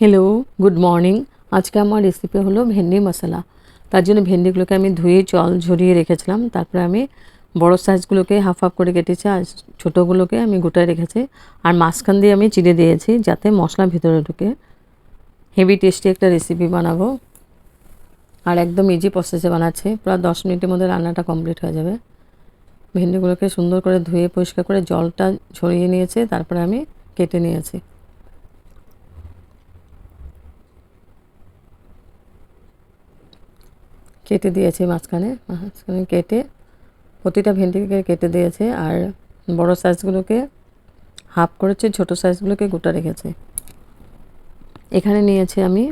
Hello good morning আজকে আমার recipe হলো ভেন্ডি মশলা। তার জন্য ভেন্ডিগুলোকে আমি ধুয়ে জল ঝরিয়ে রেখেছিলাম। তারপরে আমি বড় সাইজগুলোকে হাফ হাফ করে কেটেছি আর ছোটোগুলোকে আমি গোটায় রেখেছি। আর মাঝখান দিয়ে আমি চিড়ে দিয়েছি যাতে মশলা ভিতরে ঢুকে। হেভি টেস্টি একটা রেসিপি বানাবো। আর একদম ইজি প্রসেসে বানাচ্ছি। প্রায় দশ মিনিটের মধ্যে রান্নাটা কমপ্লিট হয়ে যাবে। ভেন্ডিগুলোকে সুন্দর করে ধুয়ে পরিষ্কার করে জলটা ঝরিয়ে নিয়েছে। তারপরে আমি কেটে নিয়েছি। কেটে দিয়েছে মাঝখানে মাঝখানে কেটে, প্রতিটা ভেন্ডিকে কেটে দিয়েছে আর বড় সাইজগুলোকে হাফ করেছে, ছোট সাইজগুলোকে গোটা রেখেছে। এখানে নিয়েছি আমি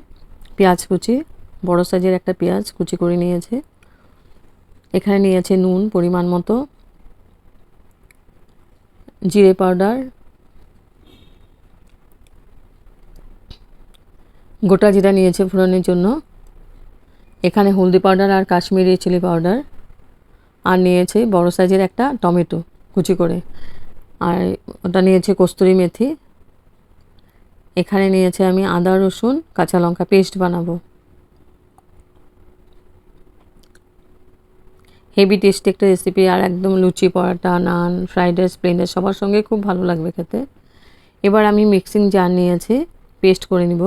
পেঁয়াজ কুচি, বড় সাইজের একটা পেঁয়াজ কুচি করে নিয়েছে। এখানে নিয়েছে নুন পরিমাণ মতো, জিরে পাউডার, গোটা জিরা নিয়েছে ফোড়নের জন্য। এখানে হলদি পাউডার আর কাশ্মীরি চিলি পাউডার। আর নিয়েছে বড় সাইজের একটা টমেটো কুচি করে। আর ওটা নিয়েছে কস্তুরি মেথি। এখানে নিয়েছে আমি আদা, রসুন, কাঁচা লঙ্কা পেস্ট বানাবো। হেভি টেস্টি একটা রেসিপি আর একদম luchi, paratha, naan, fried rice plain rice সবার সঙ্গে খুব ভালো লাগবে খেতে। এবার আমি মিক্সিং জার নিয়েছি পেস্ট করে নিব।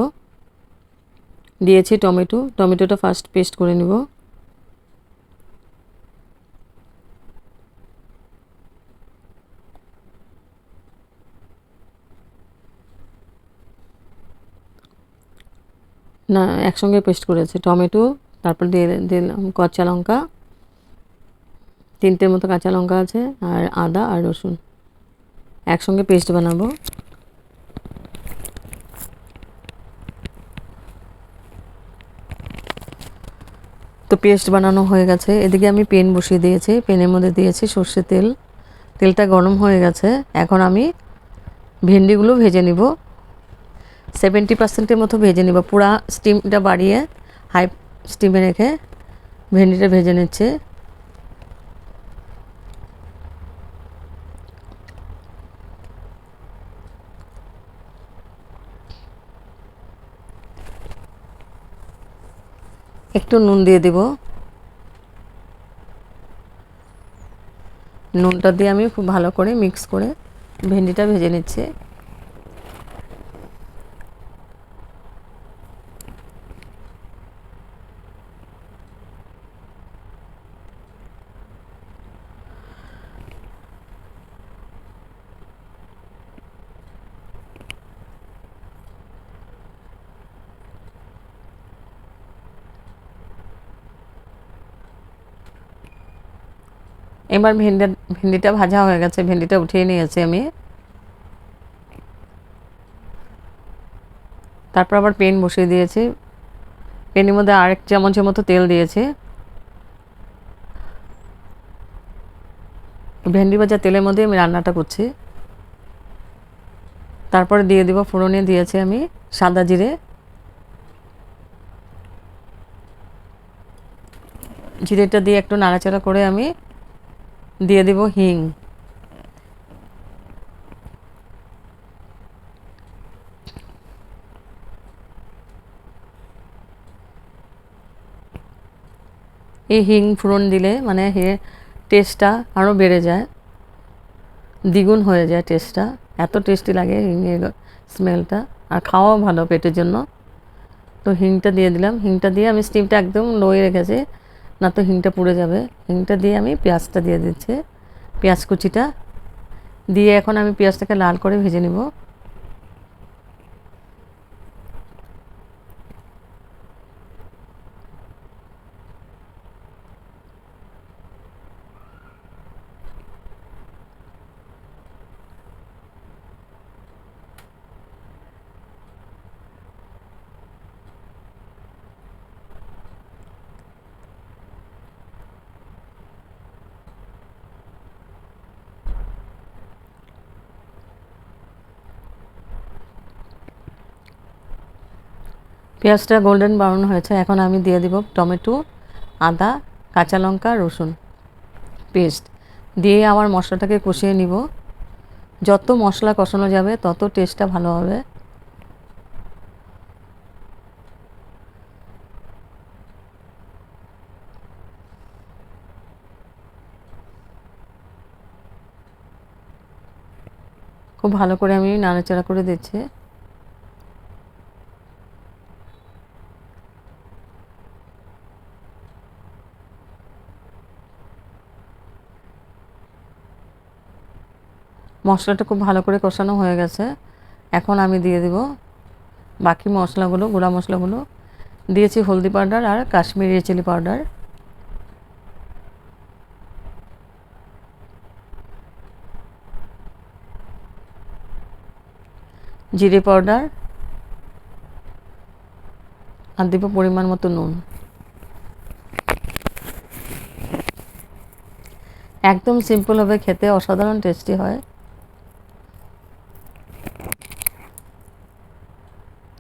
দিয়েছি টমেটো। টমেটোটা ফার্স্ট পেস্ট করে নিব। না, একসঙ্গে পেস্ট করেছি। টমেটো, তারপর দিয়ে দিলাম কাঁচা লঙ্কা। তিনটের মতো কাঁচা লঙ্কা আছে, আর আদা আর রসুন। একসঙ্গে পেস্ট বানাবো। তো পেস্ট বানানো হয়ে গেছে। এদিকে আমি পেন বসিয়ে দিয়েছি। পেনের মধ্যে দিয়েছি সর্ষে তেল। তেলটা গরম হয়ে গেছে। এখন আমি ভেন্ডিগুলো ভেজে নিব। সেভেন্টি পার্সেন্টের মতো ভেজে নিব। পুরা স্টিমটা বাড়িয়ে হাই স্টিমে রেখে ভেন্ডিটা ভেজে নিচ্ছে। একটু নুন দিয়ে দেব। নুনটা দিয়ে আমি খুব ভালো করে মিক্স করে ভেন্ডিটা ভেজে নিচ্ছি। এবার ভেন্ডি, ভেন্ডিটা ভাজা হয়ে গেছে, ভেন্ডিটা উঠিয়ে নিয়েছি আমি। তারপর আবার পেন বসিয়ে দিয়েছি। পেনের মধ্যে আরেক চামচের মতো তেল দিয়েছি। ভেন্ডি ভাজা তেলের মধ্যে আমি রান্নাটা করছি। তারপরে দিয়ে দিব ফোড়নে দিয়েছি আমি সাদা জিরে। জিরেটা দিয়ে একটু নাড়াচাড়া করে আমি দিয়ে দেব হিং। এই হিং ফোড়ন দিলে মানে হে টেস্টটা আরও বেড়ে যায়, দ্বিগুণ হয়ে যায় টেস্টটা। এত টেস্টি লাগে হিংয়ের স্মেলটা, আর খাওয়াও ভালো পেটের জন্য। তো হিংটা দিয়ে দিলাম। হিংটা দিয়ে আমি স্টিমটা একদম লোয়ে রেখেছি। না তো হিংটা পুড়ে যাবে। হিংটা দিয়ে আমি পেঁয়াজটা দিয়ে দিচ্ছি। পেঁয়াজ কুচিটা। দিয়ে এখন আমি পেঁয়াজটাকে লাল করে ভেজে নেব। পেঁয়াজটা গোল্ডেন ব্রাউন হয়েছে, এখন আমি দিয়ে দিব টমেটো, আদা, কাঁচা লঙ্কা, রসুন পেস্ট দিয়ে আমার মশলাটাকে কষিয়ে নিব। যত মশলা কষানো যাবে, তত টেস্টটা ভালো হবে। খুব ভালো করে আমি নাড়াচাড়া করে দিচ্ছি। মশলাটা খুব ভালো করে কষানো হয়ে গেছে। এখন আমি দিয়ে দিব বাকি মশলাগুলো, গুঁড়া মশলাগুলো। দিয়েছি হলদি পাউডার আর কাশ্মীরি চিলি পাউডার। জিরে পাউডার। আর দিব পরিমাণ মতো নুন। একদম সিম্পল হবে, খেতে অসাধারণ টেস্টি হয়।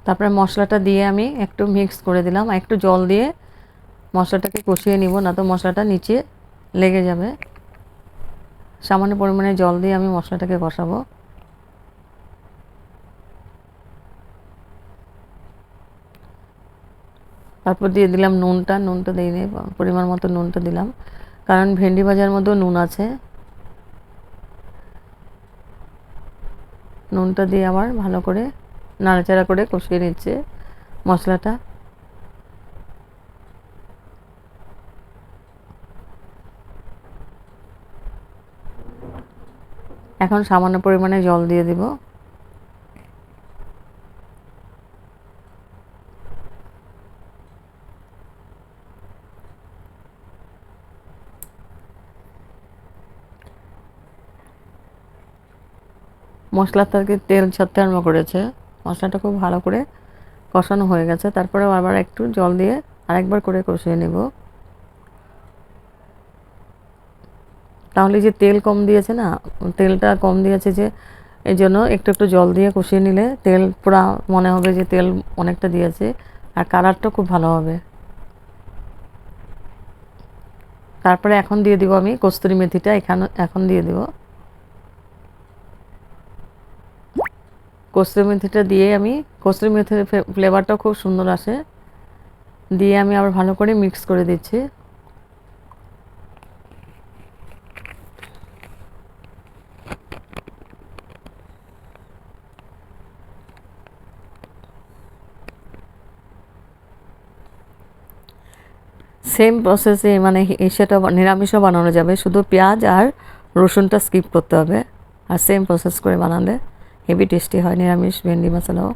তারপরে মশলাটা দিয়ে আমি একটু মিক্স করে দিলাম। একটু জল দিয়ে মশলাটাকে কষিয়ে নিব, না তো মশলাটা নিচে লেগে যাবে। সামান্য পরিমাণে জল দিয়ে আমি মশলাটাকে কষাবো। তারপর দিয়ে দিলাম নুনটা নুনটা দিয়ে পরিমাণ মতো নুনটা দিলাম। কারণ ভেন্ডি ভাজার মধ্যেও নুন আছে। নুনটা দিয়ে আবার ভালো করে নাড়াচাড়া করে কষিয়ে নিচ্ছে মশলাটা। এখন সামান্য পরিমাণে জল দিয়ে দিব। মশলার থেকে তেল ছাড়তে আরম্ভ করেছে। মশলাটা খুব ভালো করে কষানো হয়ে গেছে। তারপরে আবার একটু জল দিয়ে আরেকবার করে কষিয়ে নেব। তাহলে যে তেল কম দিয়েছে না, তেলটা কম দিয়েছে যে, এই জন্য একটু একটু জল দিয়ে কষিয়ে নিলে তেল পুরা মনে হবে যে তেল অনেকটা দিয়েছে আর কালারটা খুব ভালো হবে। তারপরে এখন দিয়ে দিব আমি কস্তুরি মেথিটা, এখানে, এখন দিয়ে দিব। কস্তুরি মেথিটা দিয়ে আমি কস্তুরি মেথির ফ্লেভারটাও খুব সুন্দর আসে। দিয়ে আমি আবার ভালো করে মিক্স করে দিচ্ছি। সেম প্রসেসে মানে সেটা নিরামিষও বানানো যাবে। শুধু পেঁয়াজ আর রসুনটা স্কিপ করতে হবে। আর সেম প্রসেস করে বানালে। হেভি টেস্টি হয়, নিরামিষ, ভেন্ডি মশলাও।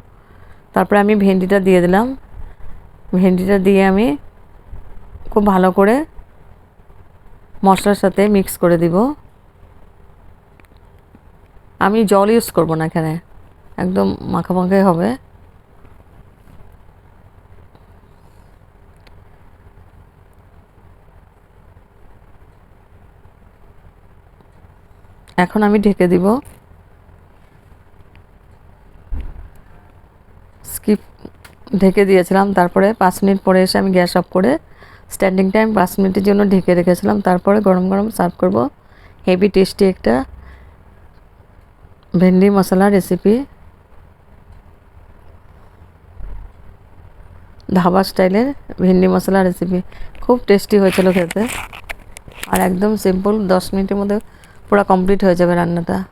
তারপরে আমি ভেন্ডিটা দিয়ে দিলাম। ভেন্ডিটা দিয়ে আমি খুব ভালো করে মশলার সাথে মিক্স করে দিব। আমি জল ইউজ করব না এখানে। একদম মাখা মাখাই হবে। এখন আমি ঢেকে দিব স্কিপ ঢেকে দিয়েছিলাম। তারপরে পাঁচ মিনিট পরে এসে আমি গ্যাস অফ করে স্ট্যান্ডিং টাইম পাঁচ মিনিটের জন্য ঢেকে রেখেছিলাম। তারপরে গরম গরম সার্ভ করব। হেভি টেস্টি একটা ভেন্ডি মশলা রেসিপি। ধাবা স্টাইলের ভেন্ডি মশলা রেসিপি। খুব টেস্টি হয়েছিল খেতে। আর একদম সিম্পল দশ মিনিটের মধ্যে পুরো কমপ্লিট হয়ে যাবে রান্নাটা।